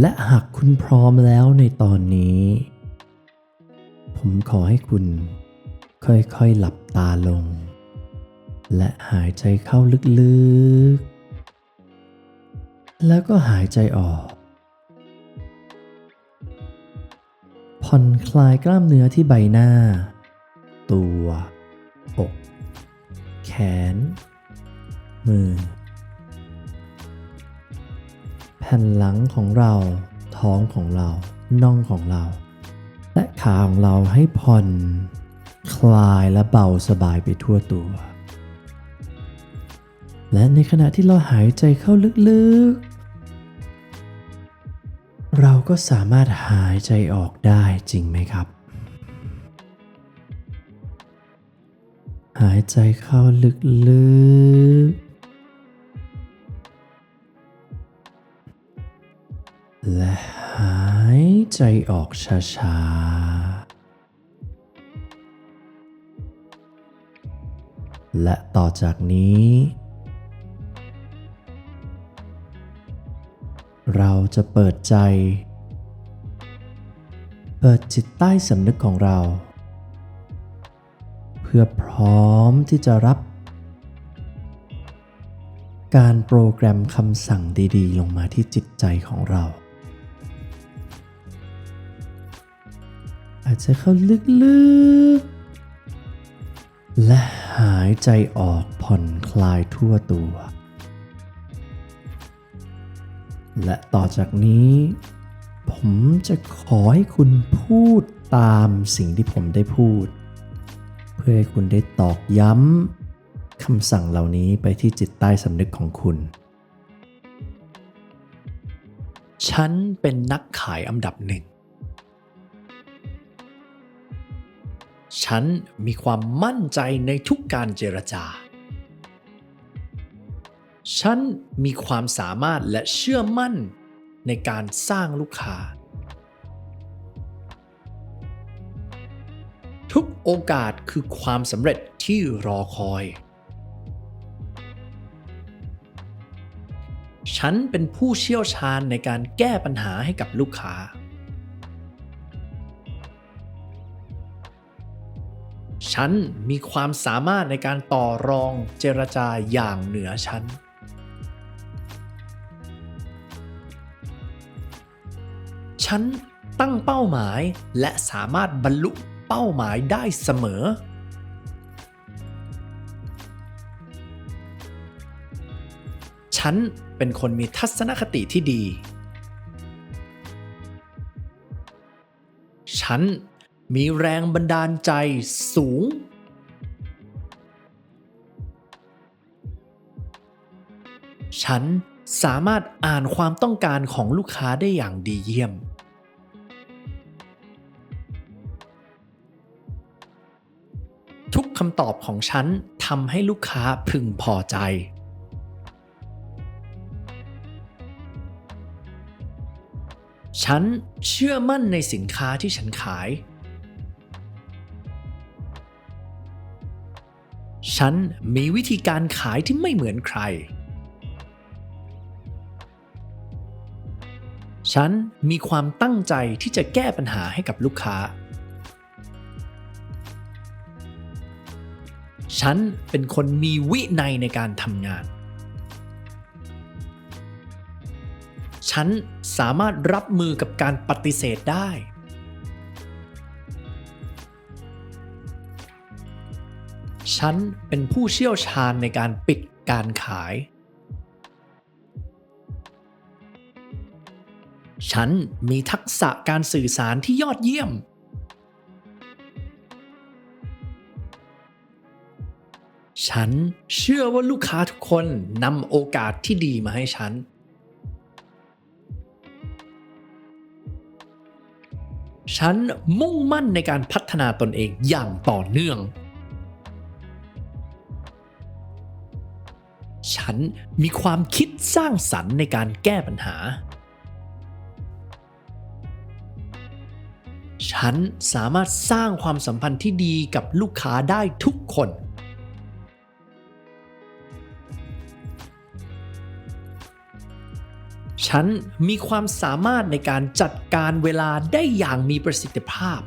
และหากคุณพร้อมแล้วในตอนนี้ ผมขอให้คุณค่อยๆหลับตาลง และหายใจเข้าลึกๆ แล้วก็หายใจออก ผ่อนคลายกล้ามเนื้อที่ใบหน้า ตัว อก แขน มือ แผ่นหลังของเรา ท้องของเรา น่องของเรา และขาของเราให้ผ่อน คลายและเบาสบายไปทั่วตัว และในขณะที่เราหายใจเข้าลึกๆ เราก็สามารถหายใจออกได้จริงไหมครับ หายใจเข้าลึกๆ ใจออกช้าๆ และต่อจากนี้ เราจะเปิดใจ เปิดจิตใต้สำนึกของเรา เพื่อพร้อมที่จะรับ การโปรแกรมคำสั่งดีๆ ลงมาที่จิตใจของเรา อาจจะเข้าลึกๆ และหายใจออกผ่อนคลายทั่วตัว และต่อจากนี้ ผมจะขอให้คุณพูดตามสิ่งที่ผมได้พูด เพื่อให้คุณได้ตอกย้ำคำสั่งเหล่านี้ไปที่จิตใต้สำนึกของคุณ ฉันเป็นนักขายอันดับหนึ่ง ฉันมีความมั่นใจในทุกการเจรจา ฉันมีความสามารถและเชื่อมั่นในการสร้างลูกค้า ทุกโอกาสคือความสำเร็จที่รอคอย ฉันเป็นผู้เชี่ยวชาญในการแก้ปัญหาให้กับลูกค้า ฉันมีความสามารถในการต่อรองเจรจาอย่างเหนือชั้นฉันตั้งเป้าหมายและสามารถบรรลุเป้าหมายได้เสมอ ฉันเป็นคนมีทัศนคติที่ดี ฉัน มีแรงบันดาลใจสูง ฉันสามารถอ่านความต้องการของลูกค้าได้อย่างดีเยี่ยม ทุกคำตอบของฉันทำให้ลูกค้าพึงพอใจ ฉันเชื่อมั่นในสินค้าที่ฉันขาย ฉันมีวิธีการขายที่ไม่เหมือนใคร ฉันมีความตั้งใจที่จะแก้ปัญหาให้กับลูกค้า ฉันเป็นคนมีวินัยในการทำงาน ฉันสามารถรับมือกับการปฏิเสธได้ ฉันเป็นผู้เชี่ยวชาญในการปิดการขาย ฉันมีทักษะการสื่อสารที่ยอดเยี่ยม ฉันเชื่อว่าลูกค้าทุกคนนำโอกาสที่ดีมาให้ฉัน ฉันมุ่งมั่นในการพัฒนาตนเองอย่างต่อเนื่อง ฉันมีความคิดสร้างสรรค์ในการแก้ปัญหา ฉันสามารถสร้างความสัมพันธ์ที่ดีกับลูกค้าได้ทุกคนฉฉันมีความสามารถในการจัดการเวลาได้อย่างมีประสิทธิภาพ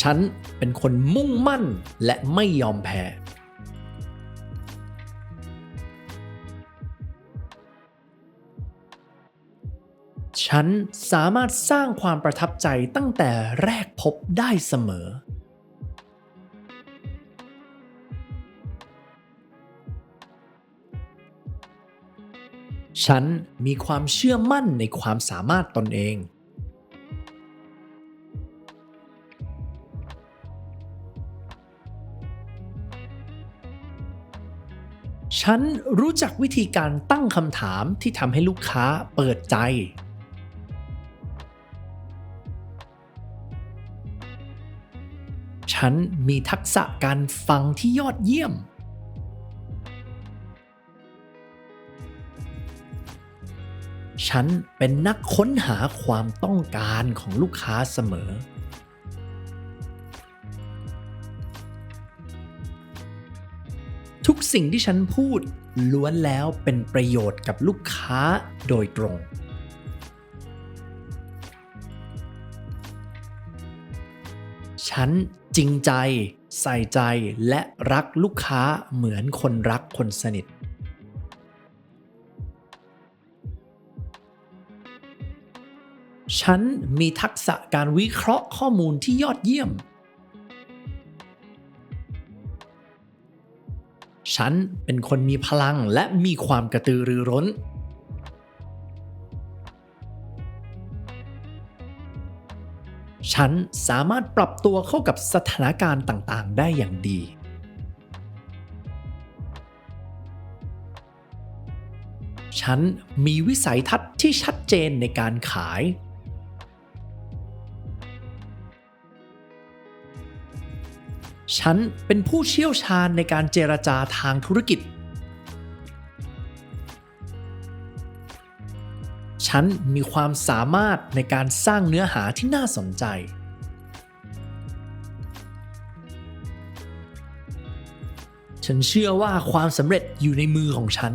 ฉันเป็นคนมุ่งมั่นและไม่ยอมแพ้ฉันสามารถสร้างความประทับใจตั้งแต่แรกพบได้เสมอ ฉันมีความเชื่อมั่นในความสามารถตนเอง ฉันรู้จักวิธีการตั้งคำถามที่ทำให้ลูกค้าเปิดใจ ฉันมีทักษะการฟังที่ยอดเยี่ยม ฉันเป็นนักค้นหาความต้องการของลูกค้าเสมอ ทุกสิ่งที่ฉันพูดล้วนแล้วเป็นประโยชน์กับลูกค้าโดยตรง ฉันจริงใจ ใส่ใจและรักลูกค้าเหมือนคนรักคนสนิท ฉันมีทักษะการวิเคราะห์ข้อมูลที่ยอดเยี่ยม ฉันเป็นคนมีพลังและมีความกระตือรือร้น ฉันสามารถปรับตัวเข้ากับสถานการณ์ต่างๆ ได้อย่างดี ฉันมีวิสัยทัศน์ที่ชัดเจนในการขาย ฉันเป็นผู้เชี่ยวชาญในการเจรจาทางธุรกิจ ฉันมีความสามารถในการสร้างเนื้อหาที่น่าสนใจ ฉันเชื่อว่าความสำเร็จอยู่ในมือของฉัน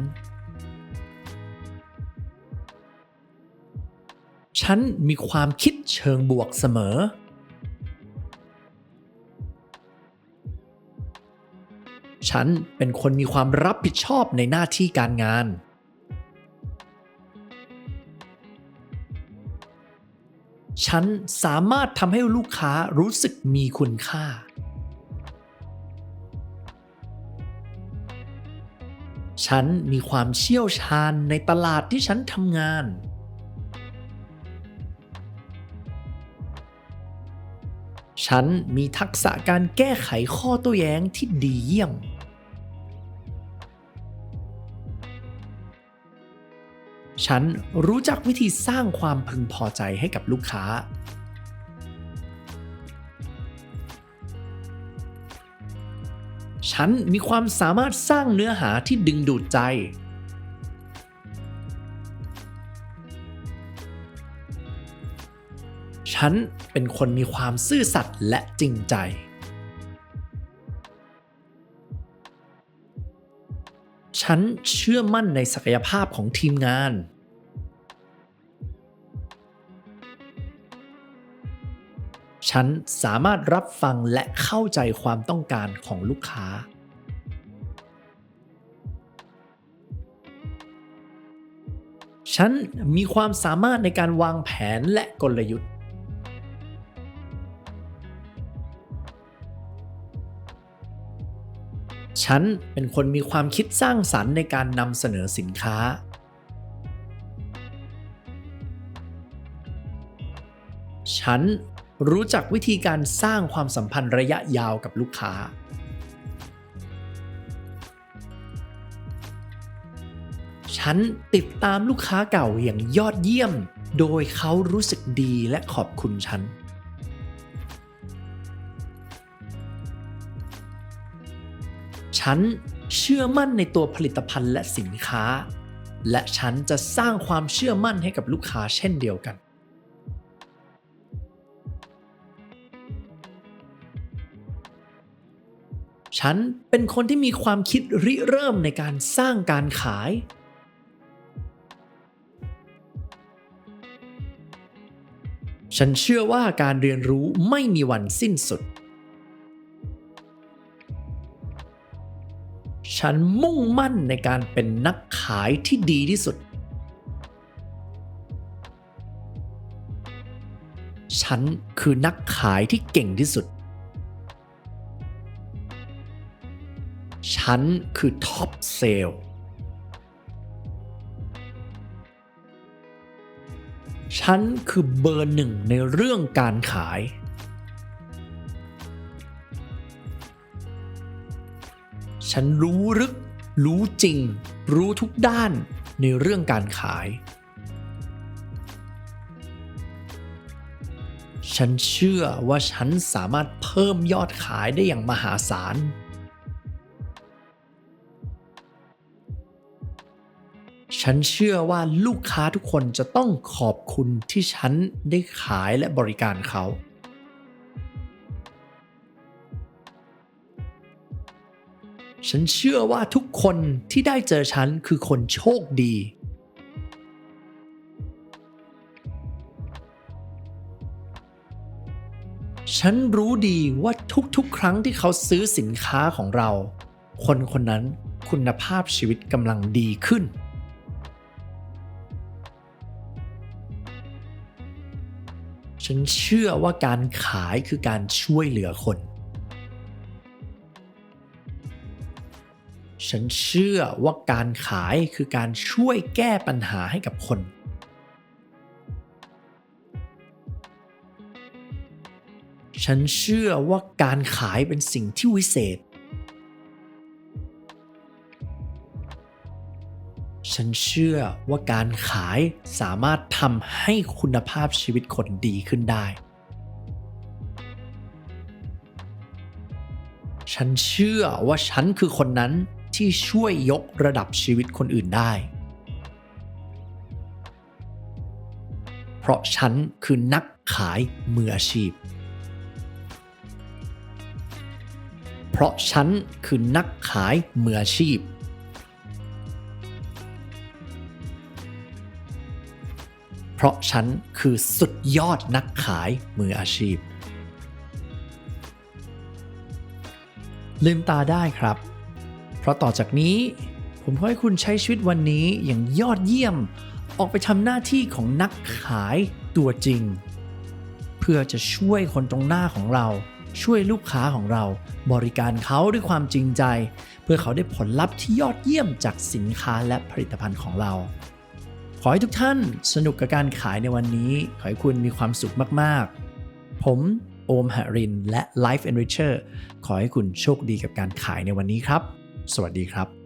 ฉันมีความคิดเชิงบวกเสมอ ฉันเป็นคนมีความรับผิดชอบในหน้าที่การงาน ฉันสามารถทำให้ลูกค้ารู้สึกมีคุณค่า ฉันมีความเชี่ยวชาญในตลาดที่ฉันทำงาน ฉันมีทักษะการแก้ไขข้อโต้แย้งที่ดีเยี่ยม ฉันรู้จักวิธีสร้างความพึงพอใจให้กับลูกค้า ฉันมีความสามารถสร้างเนื้อหาที่ดึงดูดใจ ฉันเป็นคนมีความซื่อสัตย์และจริงใจ ฉันเชื่อมั่นในศักยภาพของทีมงาน ฉันสามารถรับฟังและเข้าใจความต้องการของลูกค้า ฉันมีความสามารถในการวางแผนและกลยุทธ์ ฉันเป็นคนมีความคิดสร้างสรรค์ในการนำเสนอสินค้า ฉันรู้จักวิธีการสร้างความสัมพันธ์ระยะยาวกับลูกค้า ฉันติดตามลูกค้าเก่าอย่างยอดเยี่ยม โดยเขารู้สึกดีและขอบคุณฉัน ฉันเชื่อมั่นในตัวผลิตภัณฑ์และสินค้า และฉันจะสร้างความเชื่อมั่นให้กับลูกค้าเช่นเดียวกันฉฉันเป็นคนที่มีความคิดริเริ่มในการสร้างการขาย ฉันเชื่อว่าการเรียนรู้ไม่มีวันสิ้นสุด ฉันมุ่งมั่นในการเป็นนักขายที่ดีที่สุด ฉันคือนักขายที่เก่งที่สุด ฉันคือท็อปเซลฉันคือเบอร์หนึ่งในเรื่องการขาย ฉันรู้ลึก รู้จริง รู้ทุกด้านในเรื่องการขาย ฉันเชื่อว่าฉันสามารถเพิ่มยอดขายได้อย่างมหาศาล ฉันเชื่อว่าลูกค้าทุกคนจะต้องขอบคุณที่ฉันได้ขายและบริการเขา ฉันเชื่อว่าทุกคนที่ได้เจอฉันคือคนโชคดี ฉันรู้ดีว่าทุกๆ ครั้งที่เขาซื้อสินค้าของเรา คนคนนั้นคุณภาพชีวิตกำลังดีขึ้น ฉันเชื่อว่าการขายคือการช่วยเหลือคน ฉันเชื่อว่าการขายคือการช่วยแก้ปัญหาให้กับคน ฉันเชื่อว่าการขายเป็นสิ่งที่วิเศษ ฉันเชื่อว่าการขายสามารถทำให้คุณภาพชีวิตคนดีขึ้นได้ฉันเชื่อว่าฉันคือคนนั้น ที่ช่วยยกระดับชีวิตคนอื่นได้ เพราะฉันคือนักขายมืออาชีพ เพราะฉันคือนักขายมืออาชีพ เพราะฉันคือสุดยอดนักขายมืออาชีพ ลืมตาได้ครับ เพราะต่อจากนี้ ผมขอให้คุณใช้ชีวิตวันนี้อย่างยอดเยี่ยม ออกไปทำหน้าที่ของนักขายตัวจริง เพื่อจะช่วยคนตรงหน้าของเรา ช่วยลูกค้าของเรา บริการเขาด้วยความจริงใจ เพื่อเขาได้ผลลัพธ์ที่ยอดเยี่ยมจากสินค้าและผลิตภัณฑ์ของเรา ขอให้ทุกท่านสนุกกับการขายในวันนี้ ขอให้คุณมีความสุขมากๆ ผมโอมหรินและ Life Enricher ขอให้คุณโชคดีกับการขายในวันนี้ครับ สวัสดีครับ